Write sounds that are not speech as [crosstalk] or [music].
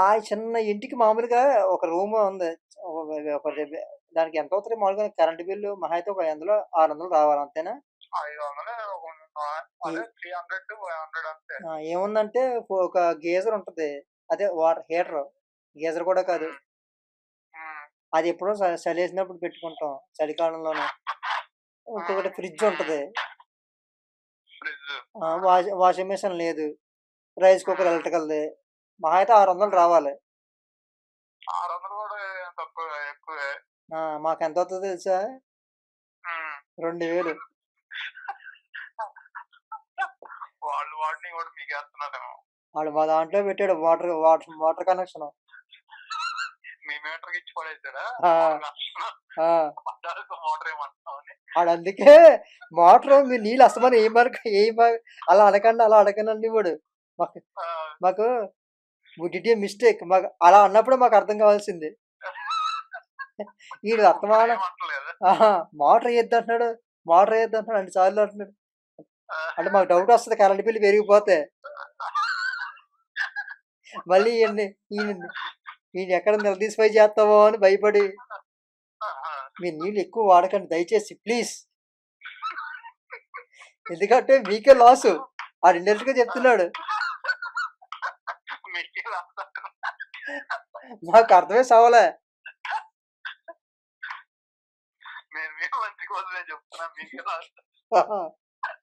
ఆ చిన్న ఇంటికి మామూలుగా ఒక రూమ్ ఉంది. ఒక ఒక దానికి ఎంత అవుతది మామూలుగా కరెంట్ బిల్లు మహా అయితే ఒక అందులో 600 రావాలి అంతేనా? 500 ఆహ్, అదే హ్మ్. 300, 500 అంతే. ఆ! ఏముందంటే ఒక గీజర్ ఉంటది. అదే వాటర్ హీటరు. గీజర్ కూడా కాదు. అది ఎప్పుడో చ చలేసినప్పుడు పెట్టుకుంటాం చలికాలంలోనే. ఇంకొకటి. ఫ్రిడ్జ్. ఉంటది. ఫ్రిడ్జ్. ఆ! వాష్ వాషింగ్ మిషన్ లేదు. Rice cooker. ఎలక్ట్రికల్‌ది. మహా అయితే 600 హ్మ్. రావాలి. 600 కూడా తక్కువే ఎక్కువే. ఆ! మాకెంతవుతదో తెలుసా? హ్మ్. 2000 వాళ్ళు కూడా మీకేస్తున్నారేమో. ఆడు మా దాంట్లో పెట్టాడు వాటర్ వాటర్ వాటర్ కనెక్షను. మీ ఇచ్చి పడేసాడా? ఆ! పద్దాక మోటర్ మీరు నీళ్ళు అస్తమానం ఏయమనక ఏయమ అలా అనకండి, అలా అనకండి వాడు. మాకు! మాకు డిడ్ ఎ మిస్టేక్. మాకు అలా అన్నప్పుడే మాకు అర్థం కావాల్సింది. ఇప్పుడేమంటలేదా? అహా! మోటర్ ఎయొద్దు అంటున్నాడు. మోటర్ ఎయొద్దు అంటున్నాడు అన్ని సార్లు అంటున్నాడు. అంటే మాకు డౌట్ వస్తది కరెంట్ బిల్ పెరిగిపోతే. మళ్ళీ ఈయన్ని ఈయన్ని ఈయన్ని ఎక్కడ నిలదీసి పై చేస్తామో అని భయపడి! మీరు నీళ్ళు ఎక్కువ వాడకండి దయచేసి ప్లీజ్. ఎందుకంటే మీకే లాసు. ఆడు ఇండైరెక్ట్‌గా చెప్తున్నాడు. లాస్ [laughs] మాకు అర్థమే సావలే. నేను మీ మంచి కోసమే చెప్తున్నా మీకే!